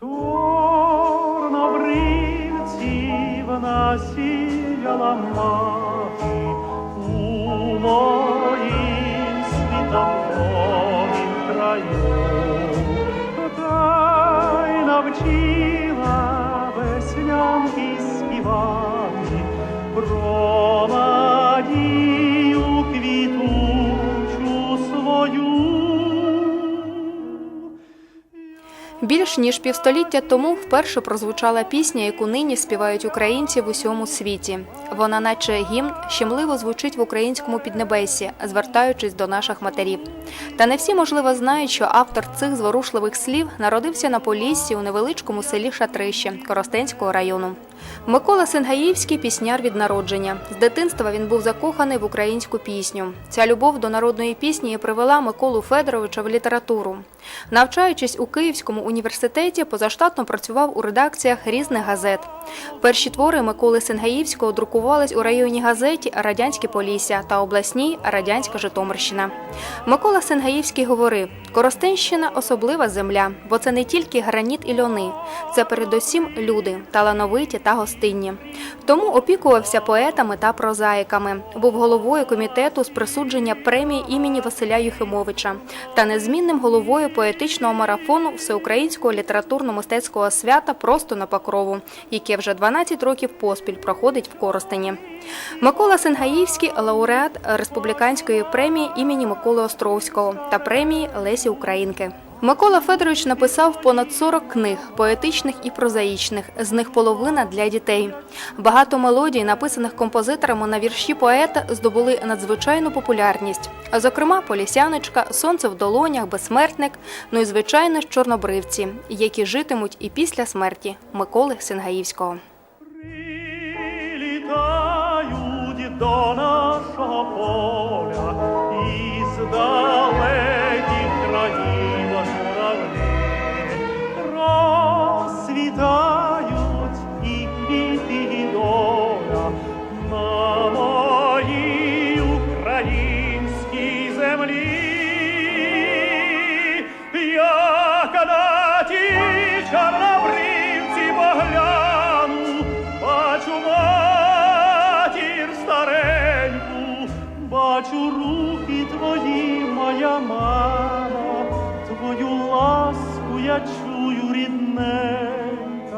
Чорнобривців насіяла мати у моїм світовому краю, та й навчила веснянки співати про Більш ніж півстоліття тому вперше прозвучала пісня, яку нині співають українці в усьому світі. Вона, наче гімн, щемливо звучить в українському піднебесі, звертаючись до наших матерів. Та не всі, можливо, знають, що автор цих зворушливих слів народився на Поліссі у невеличкому селі Шатрище Коростенського району. Микола Сенгаївський пісняр від народження. З дитинства він був закоханий в українську пісню. Ця любов до народної пісні привела Миколу Федоровича в літературу. Навчаючись у Київському університеті, позаштатно працював у редакціях різних газет. Перші твори Миколи Сенгаївського друкувались у районній газеті Радянське Полісся та обласній Радянська Житомирщина. Микола Сенгаївський говорив: Коростенщина особлива земля, бо це не тільки граніт і льони, це передусім люди, талановиті та гостинні. Тому опікувався поетами та прозаїками, був головою комітету з присудження премії імені Василя Юхимовича та незмінним головою поетичного марафону всеукраїнського літературно-мистецького свята просто на Покрову, яке вже 12 років поспіль проходить в Коростені. Микола Сенгаївський лауреат республіканської премії імені Миколи Островського та премії Лесі Українки. Микола Федорович написав понад 40 книг, поетичних і прозаїчних, з них половина для дітей. Багато мелодій, написаних композиторами на вірші поета, здобули надзвичайну популярність. Зокрема, Полісяночка, Сонце в долонях, Безсмертник, ну і звичайно чорнобривці, які житимуть і після смерті Миколи Сенгаївського. Прилітають до нашого Remember